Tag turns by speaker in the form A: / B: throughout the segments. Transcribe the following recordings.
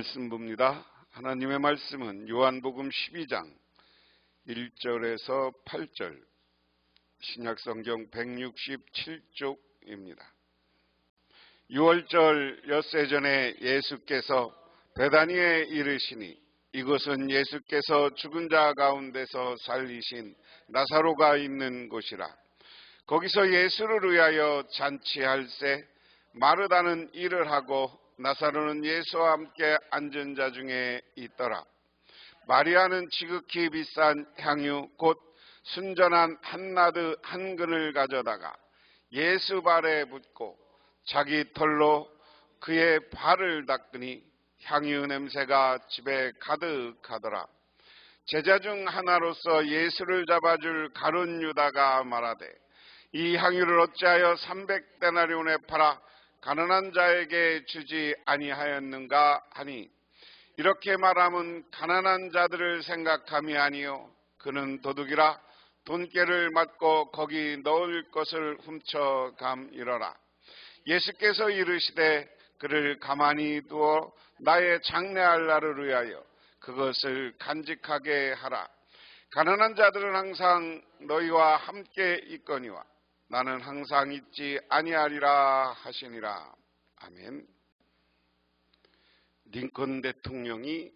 A: 말씀봅니다. 하나님의 말씀은 요한복음 12장 1절에서 8절 신약성경 167쪽입니다. 6월절 엿새 전에 예수께서 베다니에 이르시니 이곳은 예수께서 죽은 자 가운데서 살리신 나사로가 있는 곳이라. 거기서 예수를 위하여 잔치할세 마르다는 일을 하고 나사로는 예수와 함께 앉은 자 중에 있더라. 마리아는 지극히 비싼 향유 곧 순전한 한나드 한 근을 가져다가 예수 발에 붓고 자기 털로 그의 발을 닦으니 향유 냄새가 집에 가득하더라. 제자 중 하나로서 예수를 잡아줄 가룟 유다가 말하되 이 향유를 어찌하여 300데나리온에 팔아 가난한 자에게 주지 아니하였는가 하니? 이렇게 말하면 가난한 자들을 생각함이 아니요. 그는 도둑이라 돈깨를 맞고 거기 넣을 것을 훔쳐감이러라. 예수께서 이르시되 그를 가만히 두어 나의 장래할 날을 위하여 그것을 간직하게 하라. 가난한 자들은 항상 너희와 함께 있거니와 나는 항상 있지 아니하리라 하시니라. 아멘. 링컨 대통령이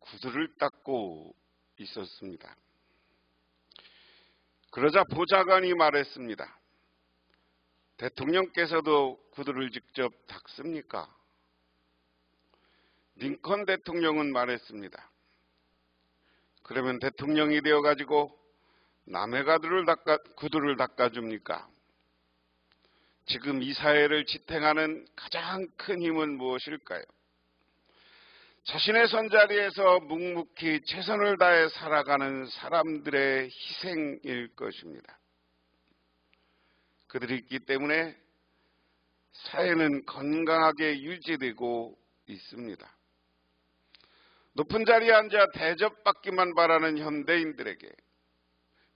A: 구두를 닦고 있었습니다. 그러자 보좌관이 말했습니다. 대통령께서도 구두를 직접 닦습니까? 링컨 대통령은 말했습니다. 그러면 대통령이 되어가지고 남의 가두를 닦아, 구두를 닦아줍니까? 지금 이 사회를 지탱하는 가장 큰 힘은 무엇일까요? 자신의 손자리에서 묵묵히 최선을 다해 살아가는 사람들의 희생일 것입니다. 그들이 있기 때문에 사회는 건강하게 유지되고 있습니다. 높은 자리에 앉아 대접받기만 바라는 현대인들에게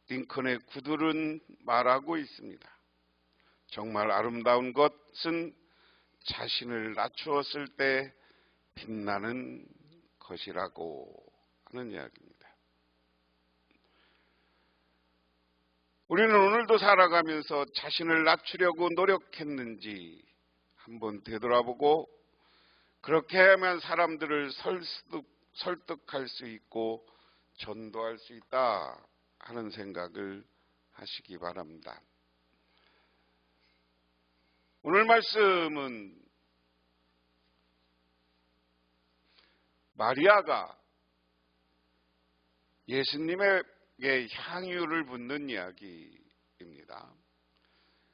A: 링컨의 구들은 말하고 있습니다. 정말 아름다운 것은 자신을 낮추었을 때 빛나는 것이라고 하는 이야기입니다. 우리는 오늘도 살아가면서 자신을 낮추려고 노력했는지 한번 되돌아보고 그렇게 하면 사람들을 설득, 설득할 수 있고 전도할 수 있다 하는 생각을 하시기 바랍니다. 오늘 말씀은 마리아가 예수님에게 향유를 붓는 이야기입니다.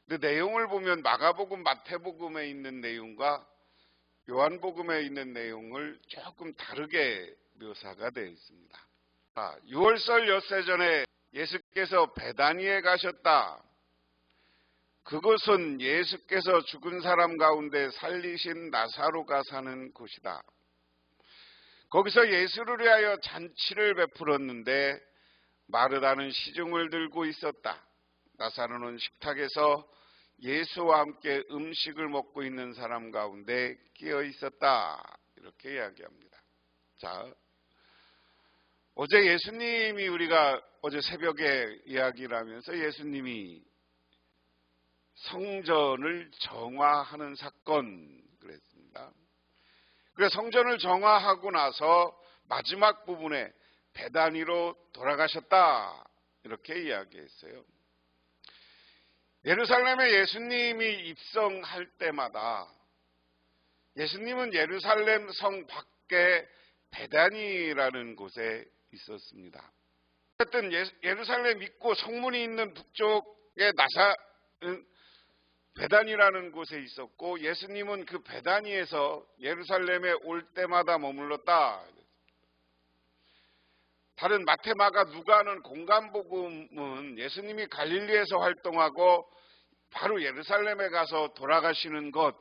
A: 근데 내용을 보면 마가복음, 마태복음에 있는 내용과 요한복음에 있는 내용을 조금 다르게 묘사가 되어 있습니다. 6월설 엿새 전에 예수께서 베다니에 가셨다. 그것은 예수께서 죽은 사람 가운데 살리신 나사로가 사는 곳이다. 거기서 예수를 위하여 잔치를 베풀었는데 마르다는 시중을 들고 있었다. 나사로는 식탁에서 예수와 함께 음식을 먹고 있는 사람 가운데 끼어 있었다. 이렇게 이야기합니다. 자, 어제 예수님이 우리가 어제 새벽에 이야기를 하면서 예수님이 성전을 정화하는 사건 그랬습니다. 그래서 성전을 정화하고 나서 마지막 부분에 배단위로 돌아가셨다 이렇게 이야기했어요. 예루살렘에 예수님이 입성할 때마다 예수님은 예루살렘 성 밖에 베단이라는 곳에 있었습니다. 어쨌든 예루살렘 입구 성문이 있는 북쪽에 나사 베단이라는 곳에 있었고 예수님은 그 베단이에서 예루살렘에 올 때마다 머물렀다. 다른 마테마가 누가는 공간복음은 예수님이 갈릴리에서 활동하고 바로 예루살렘에 가서 돌아가시는 것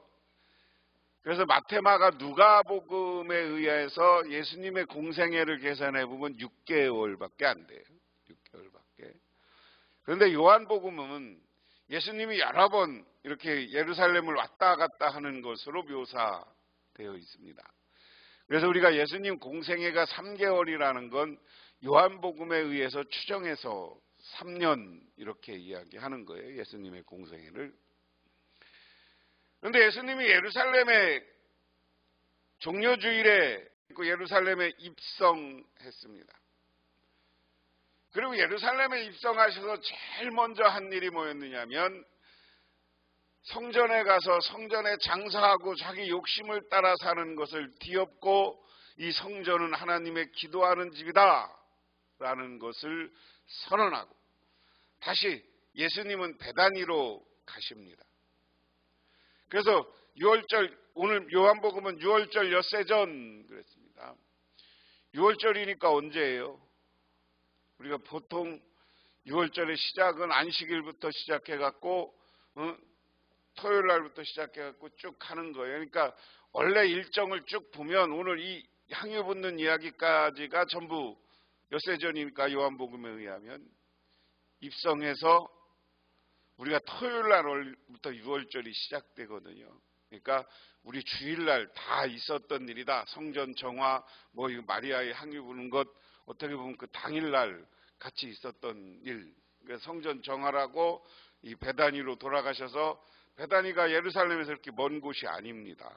A: 그래서 마테마가 누가복음에 의해서 예수님의 공생애를 계산해 보면 6개월밖에 안 돼요. 6개월밖에. 그런데 요한복음은 예수님이 여러 번 이렇게 예루살렘을 왔다 갔다 하는 것으로 묘사되어 있습니다. 그래서 우리가 예수님 공생애가 3개월이라는 건 요한복음에 의해서 추정해서 3년 이렇게 이야기하는 거예요. 예수님의 공생애를. 그런데 예수님이 예루살렘에 종료주일에 그 예루살렘에 입성했습니다. 그리고 예루살렘에 입성하셔서 제일 먼저 한 일이 뭐였느냐면 성전에 가서 성전에 장사하고 자기 욕심을 따라 사는 것을 뒤엎고 이 성전은 하나님의 기도하는 집이다 라는 것을 선언하고 다시 예수님은 배단위로 가십니다. 그래서 6월절 오늘 요한복음은 6월절 엿새 전 그랬습니다. 6월절이니까 언제예요? 우리가 보통 6월절의 시작은 안식일부터 시작해 갖고 어? 토요일 날부터 시작해 갖고 쭉 하는 거예요. 그러니까 원래 일정을 쭉 보면 오늘 이 향유 붓는 이야기까지가 전부 엿새 전이니까 요한복음에 의하면 입성해서 우리가 토요일 날부터 6월절이 시작되거든요. 그러니까 우리 주일날 다 있었던 일이다. 성전 정화, 뭐 마리아의 향유 부는 것 어떻게 보면 그 당일날 같이 있었던 일. 그러니까 성전 정화라고 이 베다니로 돌아가셔서 베다니가 예루살렘에서 이렇게 먼 곳이 아닙니다.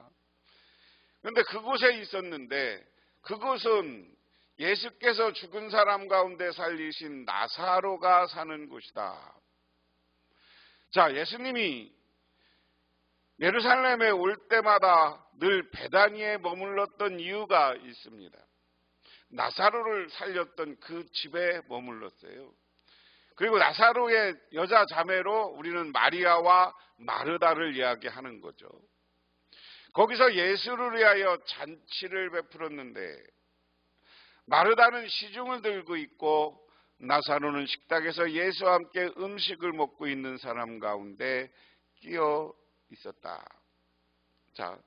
A: 그런데 그곳에 있었는데 그곳은 예수께서 죽은 사람 가운데 살리신 나사로가 사는 곳이다. 자, 예수님이 예루살렘에 올 때마다 늘 베다니에 머물렀던 이유가 있습니다. 나사로를 살렸던 그 집에 머물렀어요. 그리고 나사로의 여자 자매로 우리는 마리아와 마르다를 이야기하는 거죠. 거기서 예수를 위하여 잔치를 베풀었는데 마르다는 시중을 들고 있고 나사로는 식탁에서 예수와 함께 음식을 먹고 있는 사람 가운데 끼어 있었다. 자,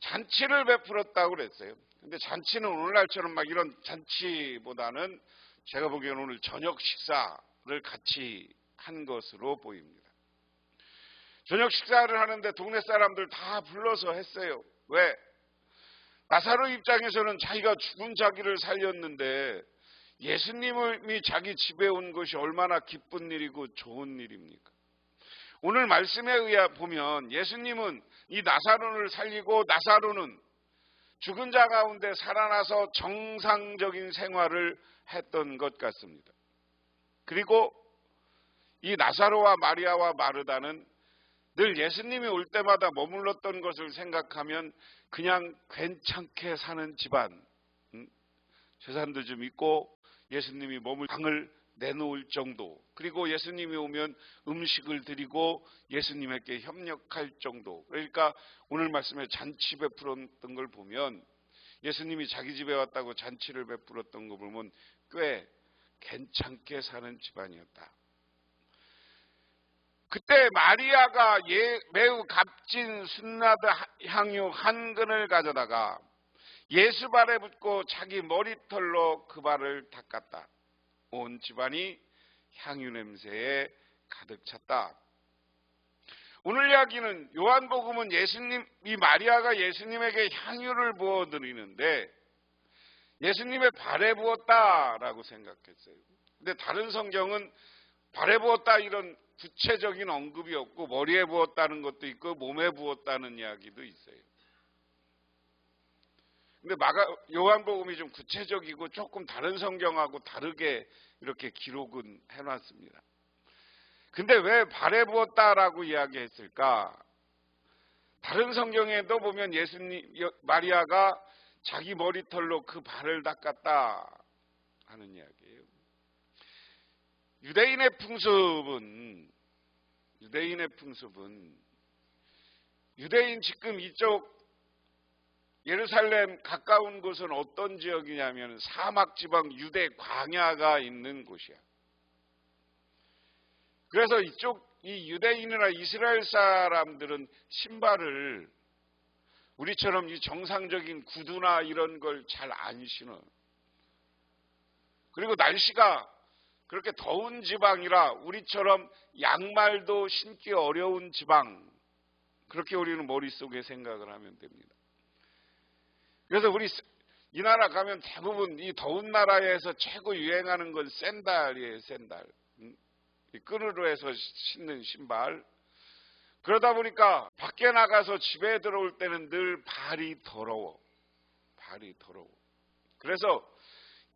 A: 잔치를 베풀었다고 그랬어요. 근데 잔치는 오늘날처럼 막 이런 잔치보다는 제가 보기에는 오늘 저녁 식사를 같이 한 것으로 보입니다. 저녁 식사를 하는데 동네 사람들 다 불러서 했어요. 왜? 나사로 입장에서는 자기가 죽은 자기를 살렸는데 예수님이 자기 집에 온 것이 얼마나 기쁜 일이고 좋은 일입니까? 오늘 말씀에 의해 보면 예수님은 이 나사로를 살리고 나사로는 죽은 자 가운데 살아나서 정상적인 생활을 했던 것 같습니다. 그리고 이 나사로와 마리아와 마르다는 늘 예수님이 올 때마다 머물렀던 것을 생각하면 그냥 괜찮게 사는 집안, 음? 재산도 좀 있고 예수님이 머물 방을 내놓을 정도, 그리고 예수님이 오면 음식을 드리고 예수님에게 협력할 정도. 그러니까 오늘 말씀에 잔치 베풀었던 걸 보면 예수님이 자기 집에 왔다고 잔치를 베풀었던 거 보면 꽤 괜찮게 사는 집안이었다. 그때 마리아가 예, 매우 값진 순나드 향유 한 근을 가져다가 예수 발에 붓고 자기 머리털로 그 발을 닦았다. 온 집안이 향유 냄새에 가득 찼다. 오늘 이야기는 요한복음은 예수님, 이 마리아가 예수님에게 향유를 부어 드리는데 예수님의 발에 부었다라고 생각했어요. 근데 다른 성경은 발에 부었다 이런 구체적인 언급이 없고 머리에 부었다는 것도 있고 몸에 부었다는 이야기도 있어요. 근데 마가 요한복음이 좀 구체적이고 조금 다른 성경하고 다르게 이렇게 기록은 해놨습니다. 근데 왜 발에 부었다라고 이야기했을까? 다른 성경에도 보면 예수님 마리아가 자기 머리털로 그 발을 닦았다 하는 이야기예요. 유대인의 풍습은 유대인의 풍습은 유대인 지금 이쪽 예루살렘 가까운 곳은 어떤 지역이냐면 사막 지방 유대 광야가 있는 곳이야. 그래서 이쪽 이 유대인이나 이스라엘 사람들은 신발을 우리처럼 이 정상적인 구두나 이런 걸 잘 안 신어. 그리고 날씨가 그렇게 더운 지방이라 우리처럼 양말도 신기 어려운 지방. 그렇게 우리는 머릿속에 생각을 하면 됩니다. 그래서 우리 이 나라 가면 대부분 이 더운 나라에서 최고 유행하는 건 샌달이에요, 샌달. 음? 이 끈으로 해서 신는 신발. 그러다 보니까 밖에 나가서 집에 들어올 때는 늘 발이 더러워. 발이 더러워. 그래서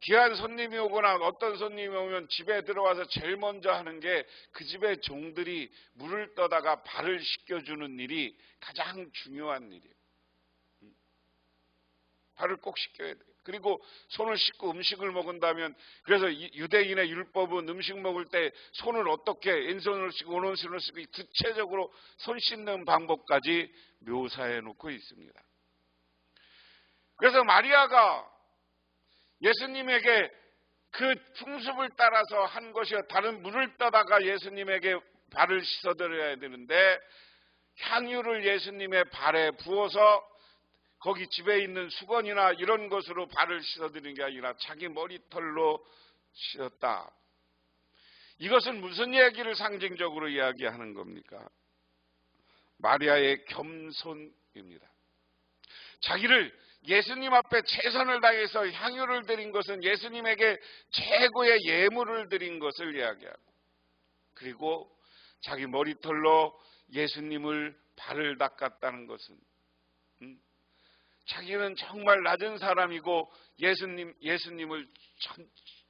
A: 귀한 손님이 오거나 어떤 손님이 오면 집에 들어와서 제일 먼저 하는 게 그 집의 종들이 물을 떠다가 발을 씻겨주는 일이 가장 중요한 일이에요. 발을 꼭 씻겨야 돼요. 그리고 손을 씻고 음식을 먹은다면 그래서 유대인의 율법은 음식 먹을 때 손을 어떻게 왼손을 씻고 오른손을 씻고 구체적으로 손 씻는 방법까지 묘사해 놓고 있습니다. 그래서 마리아가 예수님에게 그 풍습을 따라서 한 것이요. 다른 물을 떠다가 예수님에게 발을 씻어드려야 되는데 향유를 예수님의 발에 부어서 거기 집에 있는 수건이나 이런 것으로 발을 씻어드리는 게 아니라 자기 머리털로 씻었다. 이것은 무슨 얘기를 상징적으로 이야기하는 겁니까? 마리아의 겸손입니다. 자기를 예수님 앞에 최선을 다해서 향유를 드린 것은 예수님에게 최고의 예물을 드린 것을 이야기하고 그리고 자기 머리털로 예수님을 발을 닦았다는 것은 자기는 정말 낮은 사람이고 예수님, 예수님을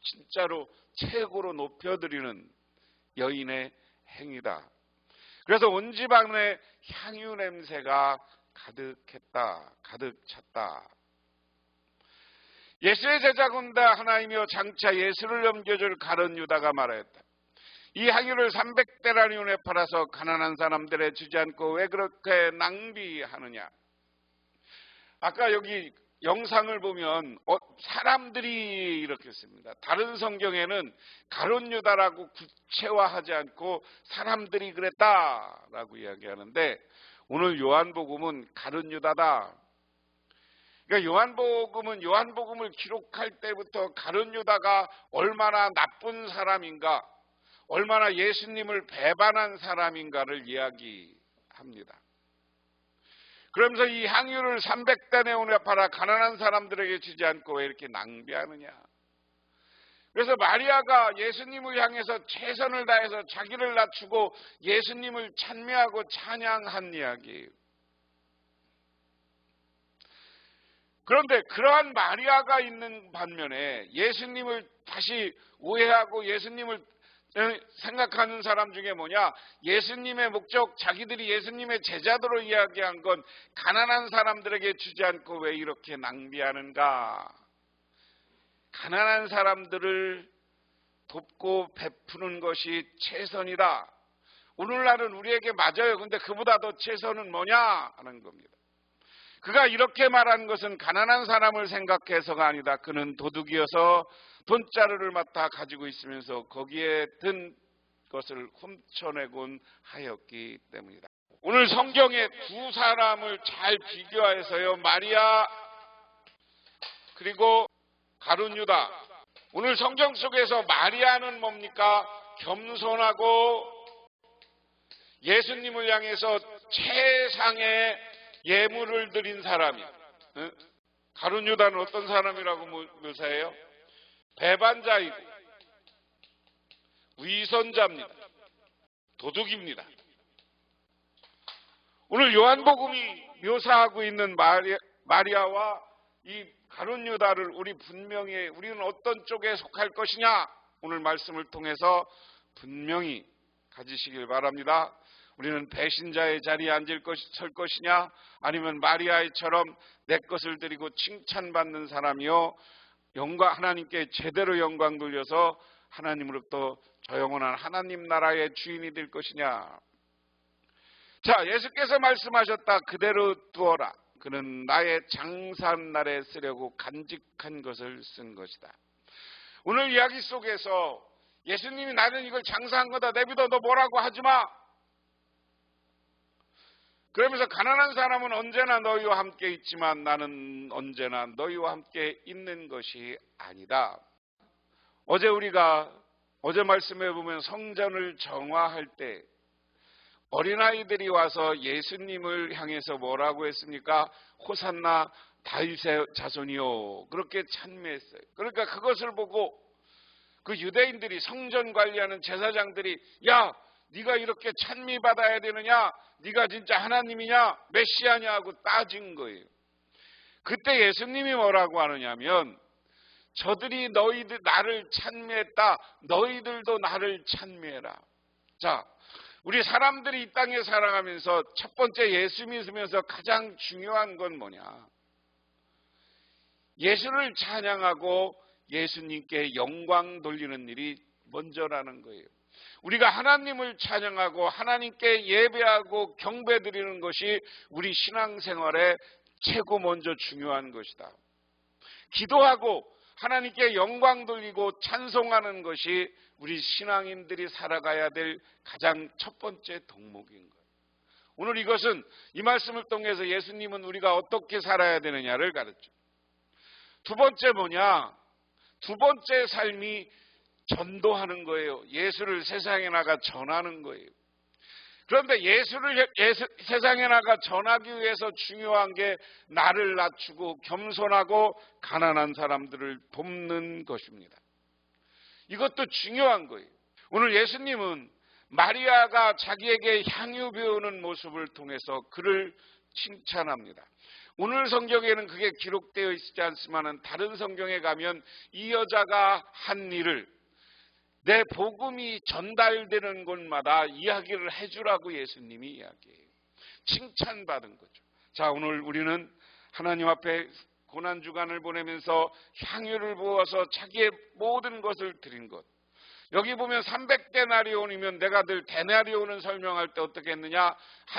A: 진짜로 최고로 높여드리는 여인의 행위다. 그래서 온 집안에 향유 냄새가 가득했다. 가득 찼다. 예수의 제자군다 하나이며 장차 예수를 넘겨줄 가론 유다가 말하였다. 이 향유를 300대라니온에 팔아서 가난한 사람들에 주지 않고 왜 그렇게 낭비하느냐? 아까 여기 영상을 보면 어, 사람들이 이렇게 씁니다. 다른 성경에는 가론 유다라고 구체화하지 않고 사람들이 그랬다라고 이야기하는데 오늘 요한복음은 가론 유다다. 그러니까 요한복음은 요한복음을 기록할 때부터 가론 유다가 얼마나 나쁜 사람인가, 얼마나 예수님을 배반한 사람인가를 이야기합니다. 그러면서 이 향유를 300단에 오내 팔아 가난한 사람들에게 주지 않고 왜 이렇게 낭비하느냐. 그래서 마리아가 예수님을 향해서 최선을 다해서 자기를 낮추고 예수님을 찬미하고 찬양한 이야기예요. 그런데 그러한 마리아가 있는 반면에 예수님을 다시 오해하고 예수님을 생각하는 사람 중에 뭐냐? 예수님의 목적, 자기들이 예수님의 제자도로 이야기한 건 가난한 사람들에게 주지 않고 왜 이렇게 낭비하는가? 가난한 사람들을 돕고 베푸는 것이 최선이다. 오늘날은 우리에게 맞아요. 근데 그보다 더 최선은 뭐냐? 하는 겁니다. 그가 이렇게 말한 것은 가난한 사람을 생각해서가 아니다. 그는 도둑이어서 돈자루를 맡아 가지고 있으면서 거기에 든 것을 훔쳐내곤 하였기 때문이다. 오늘 성경에 두 사람을 잘 비교해서요. 마리아 그리고 가룟 유다. 오늘 성경 속에서 마리아는 뭡니까? 겸손하고 예수님을 향해서 최상의 예물을 드린 사람이. 가룟 유다는 어떤 사람이라고 묘사해요? 배반자이고 위선자입니다. 도둑입니다. 오늘 요한복음이 묘사하고 있는 마리아, 와 이 가룟 유다를 우리 분명히 우리는 어떤 쪽에 속할 것이냐 오늘 말씀을 통해서 분명히 가지시길 바랍니다. 우리는 배신자의 자리에 앉을 것, 설 것이냐 아니면 마리아처럼 내 것을 드리고 칭찬받는 사람이요 영광 하나님께 제대로 영광 돌려서 하나님으로부터 저 영원한 하나님 나라의 주인이 될 것이냐. 자, 예수께서 말씀하셨다. 그대로 두어라. 그는 나의 장사한 날에 쓰려고 간직한 것을 쓴 것이다. 오늘 이야기 속에서 예수님이 나는 이걸 장사한 거다. 내비둬 너 뭐라고 하지 마. 그러면서 가난한 사람은 언제나 너희와 함께 있지만 나는 언제나 너희와 함께 있는 것이 아니다. 어제 우리가 어제 말씀해 보면 성전을 정화할 때 어린아이들이 와서 예수님을 향해서 뭐라고 했습니까? 호산나 다윗의 자손이요. 그렇게 찬미했어요. 그러니까 그것을 보고 그 유대인들이 성전 관리하는 제사장들이 야, 네가 이렇게 찬미 받아야 되느냐? 네가 진짜 하나님이냐? 메시아냐 하고 따진 거예요. 그때 예수님이 뭐라고 하느냐면 저들이 너희들 나를 찬미했다. 너희들도 나를 찬미해라. 자, 우리 사람들이 이 땅에 살아가면서 첫 번째 예수 믿으면서 가장 중요한 건 뭐냐? 예수를 찬양하고 예수님께 영광 돌리는 일이 먼저라는 거예요. 우리가 하나님을 찬양하고 하나님께 예배하고 경배 드리는 것이 우리 신앙생활에 최고 먼저 중요한 것이다. 기도하고 하나님께 영광 돌리고 찬송하는 것이 우리 신앙인들이 살아가야 될 가장 첫 번째 덕목인 거예요. 오늘 이것은 이 말씀을 통해서 예수님은 우리가 어떻게 살아야 되느냐를 가르쳐. 두 번째 뭐냐? 두 번째 삶이 전도하는 거예요. 예수를 세상에 나가 전하는 거예요. 그런데 예수를 예수, 세상에 나가 전하기 위해서 중요한 게 나를 낮추고 겸손하고 가난한 사람들을 돕는 것입니다. 이것도 중요한 거예요. 오늘 예수님은 마리아가 자기에게 향유 배우는 모습을 통해서 그를 칭찬합니다. 오늘 성경에는 그게 기록되어 있지 않지만 다른 성경에 가면 이 여자가 한 일을 내 복음이 전달되는 곳마다 이야기를 해주라고 예수님이 이야기해요. 칭찬받은 거죠. 자, 오늘 우리는 하나님 앞에 고난주간을 보내면서 향유를 부어서 자기의 모든 것을 드린 것. 여기 보면 300데나리온이면 내가 늘 데나리온을 설명할 때 어떻게 했느냐?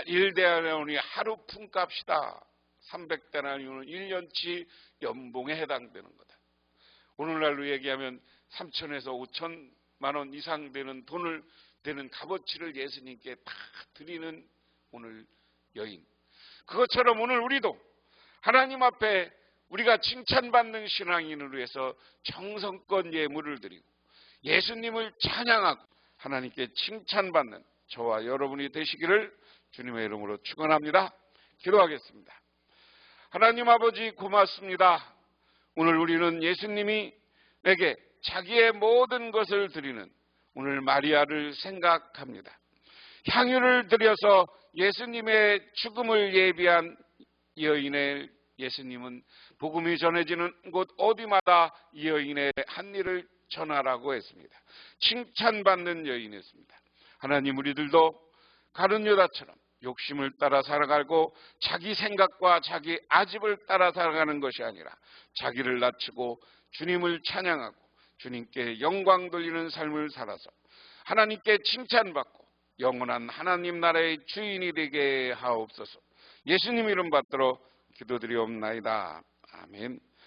A: 1데나리온이 하루 품값이다. 300데나리온은 1년치 연봉에 해당되는 거다. 오늘날로 얘기하면 3천에서 5천 만 원 이상 되는 돈을 되는 값어치를 예수님께 다 드리는 오늘 여인. 그것처럼 오늘 우리도 하나님 앞에 우리가 칭찬받는 신앙인으로 해서 정성껏 예물을 드리고 예수님을 찬양하고 하나님께 칭찬받는 저와 여러분이 되시기를 주님의 이름으로 축원합니다. 기도하겠습니다. 하나님 아버지 고맙습니다. 오늘 우리는 예수님이 내게 자기의 모든 것을 드리는 오늘 마리아를 생각합니다. 향유를 드려서 예수님의 죽음을 예비한 여인의 예수님은 복음이 전해지는 곳 어디마다 이 여인의 한 일을 전하라고 했습니다. 칭찬받는 여인이었습니다. 하나님 우리들도 가른 여자처럼 욕심을 따라 살아가고 자기 생각과 자기 아집을 따라 살아가는 것이 아니라 자기를 낮추고 주님을 찬양하고 주님께 영광 돌리는 삶을 살아서 하나님께 칭찬받고 영원한 하나님 나라의 주인이 되게 하옵소서. 예수님 이름 받들어 기도드리옵나이다. 아멘.